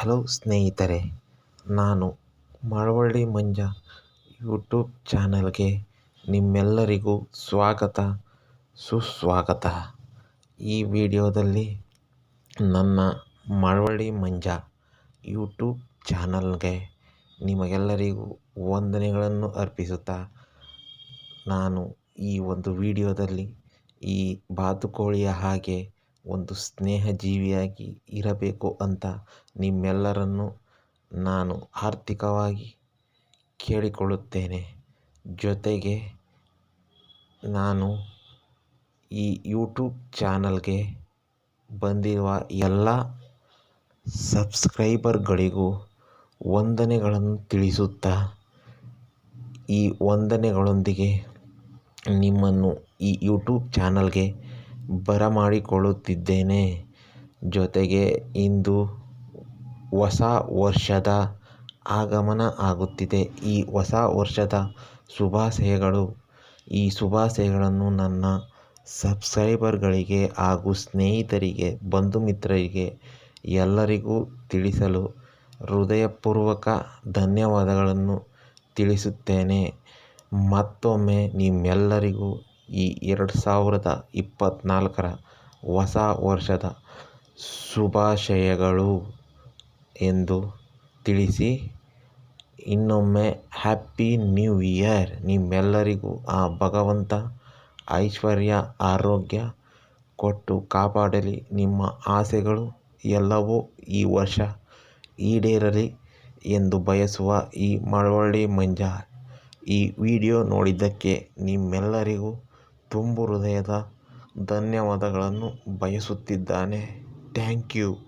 Hello ಸ್ನೇಹಿತರೆ, ನಾನು ಮಳವಳ್ಳಿ ಮಂಜ YouTube ಚಾನಲ್ಗೆ ನಿಮ್ಮೆಲ್ಲರಿಗೂ ಸ್ವಾಗತ, ಸುಸ್ವಾಗತ. ಈ ವಿಡಿಯೋದಲ್ಲಿ ನನ್ನ ಮಳವಳ್ಳಿ ಮಂಜ ಯೂಟ್ಯೂಬ್ ಚಾನಲ್ಗೆ ನಿಮಗೆಲ್ಲರಿಗೂ ವಂದನೆಗಳನ್ನು ಅರ್ಪಿಸುತ್ತಾ, ನಾನು ಈ ಒಂದು ವಿಡಿಯೋದಲ್ಲಿ ಈ ಬಾತುಕೋಳಿಯ ಹಾಗೆ ಒಂದು ಸ್ನೇಹಜೀವಿಯಾಗಿ ಇರಬೇಕು ಅಂತ ನಿಮ್ಮೆಲ್ಲರನ್ನು ನಾನು ಆರ್ಥಿಕವಾಗಿ ಕೇಳಿಕೊಳ್ಳುತ್ತೇನೆ. ಜೊತೆಗೆ ನಾನು ಈ ಯೂಟ್ಯೂಬ್ ಚಾನಲ್ಗೆ ಬಂದಿರುವ ಎಲ್ಲ ಸಬ್ಸ್ಕ್ರೈಬರ್ಗಳಿಗೂ ವಂದನೆಗಳನ್ನು ತಿಳಿಸುತ್ತಾ, ಈ ವಂದನೆಗಳೊಂದಿಗೆ ನಿಮ್ಮನ್ನು ಈ ಯೂಟ್ಯೂಬ್ ಚಾನಲ್ಗೆ ಬರಮಾಡಿಕೊಳ್ಳುತ್ತಿದ್ದೇನೆ. ಜೊತೆಗೆ ಇಂದು ಹೊಸ ವರ್ಷದ ಆಗಮನ ಆಗುತ್ತಿದೆ. ಈ ಹೊಸ ವರ್ಷದ ಶುಭಾಶಯಗಳು. ಈ ಶುಭಾಶಯಗಳನ್ನು ನನ್ನ ಸಬ್ಸ್ಕ್ರೈಬರ್ಗಳಿಗೆ ಹಾಗೂ ಸ್ನೇಹಿತರಿಗೆ, ಬಂಧು ಮಿತ್ರರಿಗೆ ಎಲ್ಲರಿಗೂ ತಿಳಿಸಲು ಹೃದಯಪೂರ್ವಕ ಧನ್ಯವಾದಗಳನ್ನು ತಿಳಿಸುತ್ತೇನೆ. ಮತ್ತೊಮ್ಮೆ ನಿಮ್ಮೆಲ್ಲರಿಗೂ ಈ ಎರಡು ಸಾವಿರದ ಇಪ್ಪತ್ತ್ನಾಲ್ಕರ ಹೊಸ ವರ್ಷದ ಶುಭಾಶಯಗಳು ಎಂದು ತಿಳಿಸಿ, ಇನ್ನೊಮ್ಮೆ ಹ್ಯಾಪಿ ನ್ಯೂ ಇಯರ್. ನಿಮ್ಮೆಲ್ಲರಿಗೂ ಆ ಭಗವಂತ ಐಶ್ವರ್ಯ, ಆರೋಗ್ಯ ಕೊಟ್ಟು ಕಾಪಾಡಲಿ. ನಿಮ್ಮ ಆಸೆಗಳು ಎಲ್ಲವೂ ಈ ವರ್ಷ ಈಡೇರಲಿ ಎಂದು ಬಯಸುವ ಈ ಮಳವಳ್ಳಿ ಮಂಜ. ಈ ವಿಡಿಯೋ ನೋಡಿದ್ದಕ್ಕೆ ನಿಮ್ಮೆಲ್ಲರಿಗೂ ತುಂಬು ಹೃದಯದ ಧನ್ಯವಾದಗಳನ್ನು ಬಯಸುತ್ತಿದ್ದಾನೆ. Thank you.